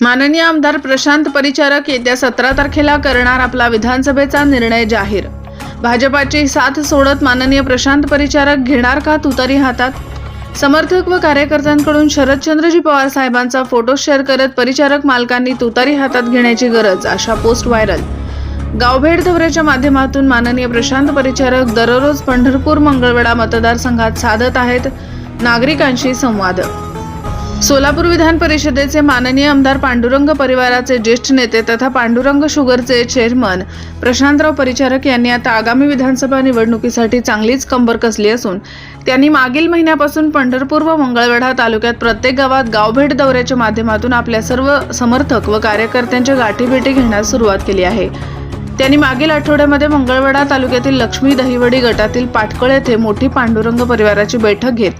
माननीय आमदार प्रशांत परिचारक येत्या सतरा तारखेला करणार आपला विधानसभेचा निर्णय जाहीर. भाजपाची साथ सोडत माननीय प्रशांत परिचारक घेणार का तुतारी हातात? समर्थक व कार्यकर्त्यांकडून शरदचंद्रजी पवार साहेबांचा फोटो शेअर करत परिचारक मालकांनी तुतारी हातात घेण्याची गरज अशा पोस्ट व्हायरल. गावभेट दौऱ्याच्या माध्यमातून माननीय प्रशांत परिचारक दररोज पंढरपूर मंगळवेढा मतदारसंघात साधत आहेत. नागरिकांशी संवाद. सोलापूर विधान परिषदेचे माननीय आमदार पांडुरंग परिवाराचे ज्येष्ठ नेते तथा पांडुरंग शुगरचे चेअरमन प्रशांतराव परिचारक यांनी आता आगामी विधानसभा निवडणुकीसाठी चांगलीच कंबर कसली असून त्यांनी मागील महिन्यापासून पंढरपूर व मंगळवेढा तालुक्यात प्रत्येक गावात गावभेट दौऱ्याच्या माध्यमातून आपल्या सर्व समर्थक व कार्यकर्त्यांच्या गाठीभेटी घेण्यास सुरुवात केली आहे. त्यांनी मागील आठवड्यामध्ये मंगळवेढा तालुक्यातील लक्ष्मी दहिवडी गटातील पाटकळ येथे मोठी पांडुरंग परिवाराची बैठक घेत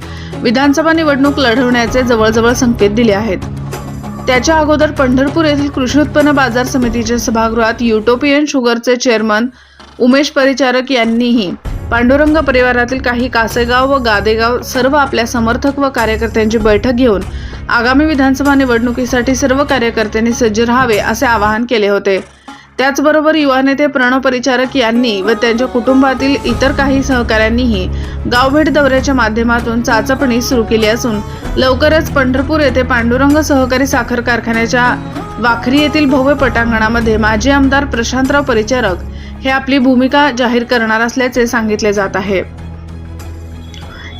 विधानसभा निवडणूक लढवण्याचे जवळजवळ संकेत दिले आहेत. त्याच्या अगोदर पंढरपूर येथील कृषी उत्पन्न बाजार समितीच्या सभागृहात युटोपियन शुगरचे चेअरमन उमेश परिचारक यांनीही पांडुरंग परिवारातील काही कासेगाव व गादेगाव सर्व आपल्या समर्थक व कार्यकर्त्यांची बैठक घेऊन आगामी विधानसभा निवडणुकीसाठी सर्व कार्यकर्त्यांनी सज्ज राहावे असे आवाहन केले होते. त्याचबरोबर युवा नेते प्रणव परिचारक यांनी व त्यांच्या कुटुंबातील इतर काही सहकाऱ्यांनीही गावभेट दौऱ्याच्या माध्यमातून चाचपणी सुरू केली असून लवकरच पंढरपूर येथे पांडुरंग सहकारी साखर कारखान्याच्या वाखरी येथील भव्य पटांगणामध्ये माजी आमदार प्रशांतराव परिचारक हे आपली भूमिका जाहीर करणार असल्याचे सांगितले जात आहे.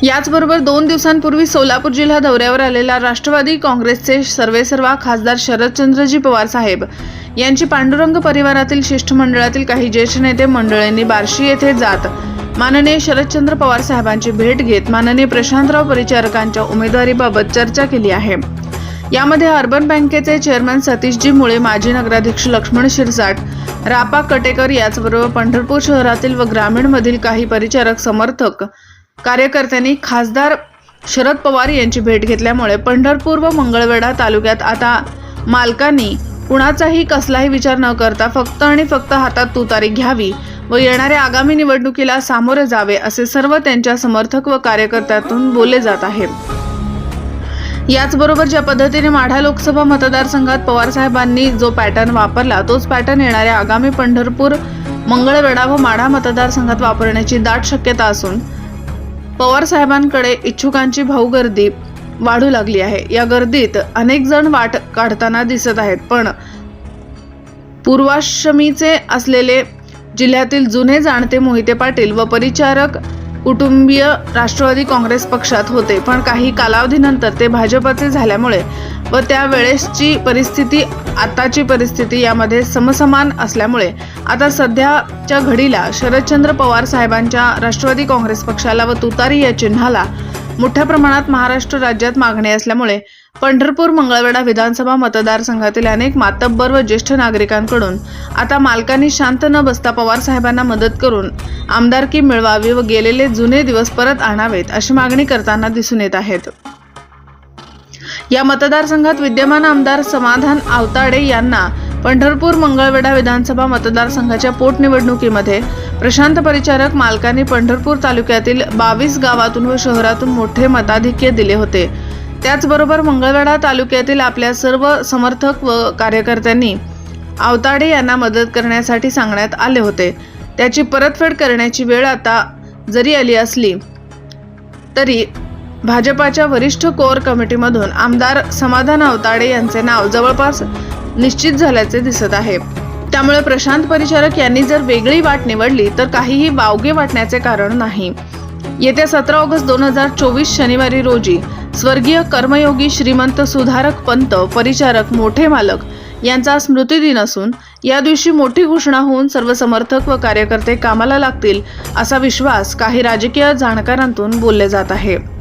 याचबरोबर दोन दिवसांपूर्वी सोलापूर जिल्हा दौऱ्यावर आलेला राष्ट्रवादी काँग्रेसचे सर्वेसर्वा खासदार शरदचंद्रजी पवार साहेब यांची पांडुरंग परिवारातील शिष्टमंडळातील काही ज्येष्ठ नेते मंडळींनी बार्शी येथे जात माननीय शरदचंद्र पवार साहेबांची भेट घेत माननीय प्रशांतराव परिचारकांच्या उमेदवारीबाबत चर्चा केली आहे. यामध्ये अर्बन बँकेचे चेअरमन सतीशजी मुळे माजी नगराध्यक्ष लक्ष्मण शिरसाट रापा कटेकर याचबरोबर पंढरपूर शहरातील व ग्रामीणमधील काही परिचारक समर्थक कार्यकर्त्यांनी खासदार शरद पवार यांची भेट घेतल्यामुळे पंढरपूर व मंगळवेढा तालुक्यात आता मालकांनी कुणाचाही कसलाही विचार न करता फक्त आणि फक्त हातात तुतारी घ्यावी व येणाऱ्या आगामी निवडणुकीला सामोरे जावे असे सर्व त्यांच्या समर्थक व कार्यकर्त्यातून बोलले जात आहे. याचबरोबर ज्या पद्धतीने माढा लोकसभा मतदारसंघात पवार साहेबांनी जो पॅटर्न वापरला तोच पॅटर्न येणाऱ्या आगामी पंढरपूर मंगळवेढा व माढा मतदारसंघात वापरण्याची दाट शक्यता असून पवार साहेबांकडे इच्छुकांची भाऊ गर्दी वाढू लागली आहे. या गर्दीत अनेक जण वाट काढताना दिसत आहेत पण पूर्वाश्रमीचे असलेले जिल्ह्यातील जुने जाणते मोहिते पाटील व परिचारक कुटुंबीय राष्ट्रवादी काँग्रेस पक्षात होते पण काही कालावधीनंतर ते भाजपचे झाल्यामुळे व त्यावेळेसची परिस्थिती आताची परिस्थिती यामध्ये समसमान असल्यामुळे आता सध्याच्या घडीला शरदचंद्र पवार साहेबांच्या राष्ट्रवादी काँग्रेस पक्षाला व तुतारी या चिन्हाला मोठ्या प्रमाणात महाराष्ट्र राज्यात मागणी असल्यामुळे पंढरपूर मंगळवेढा विधानसभा मतदारसंघातील अनेक मातब्बर व ज्येष्ठ नागरिकांकडून आता मालकांनी शांत न बसता पवार साहेबांना मदत करून आमदारकी मिळवावी व गेलेले जुने दिवस परत आणावेत अशी मागणी करताना दिसून येत आहेत. या मतदारसंघात विद्यमान आमदार समाधान आवताडे यांना पंढरपूर मंगळवेढा विधानसभा मतदारसंघाच्या पोटनिवडणुकीमध्ये प्रशांत परिचारक मालकांनी पंढरपूर तालुक्यातील बावीस गावातून व शहरातून मोठे मताधिक्य दिले होते. त्याचबरोबर मंगळवेढा तालुक्यातील आपल्या सर्व समर्थक व कार्यकर्त्यांनी आवताडे यांना मदत करण्यासाठी सांगण्यात आले होते. त्याची परतफेड करण्याची वेळ आता जरी आली असली तरी भाजपाच्या वरिष्ठ कोर कमिटीमधून आमदार समाधान अवताडे यांचे नाव जवळपास निश्चित झाल्याचे दिसत आहे. त्यामुळे प्रशांत परिचारक यांनी जर वेगळी वाट निवडली तर काहीही वावगे वाटण्याचे कारण नाही. येत्या सतरा ऑगस्ट दोन हजार चोवीस शनिवारी रोजी स्वर्गीय कर्मयोगी श्रीमंत सुधारक पंत परिचारक मोठे मालक यांचा स्मृतिदिन असून या दिवशी मोठी घोषणा होऊन सर्व समर्थक व कार्यकर्ते कामाला लागतील असा विश्वास काही राजकीय जाणकारांतून बोलले जात आहे.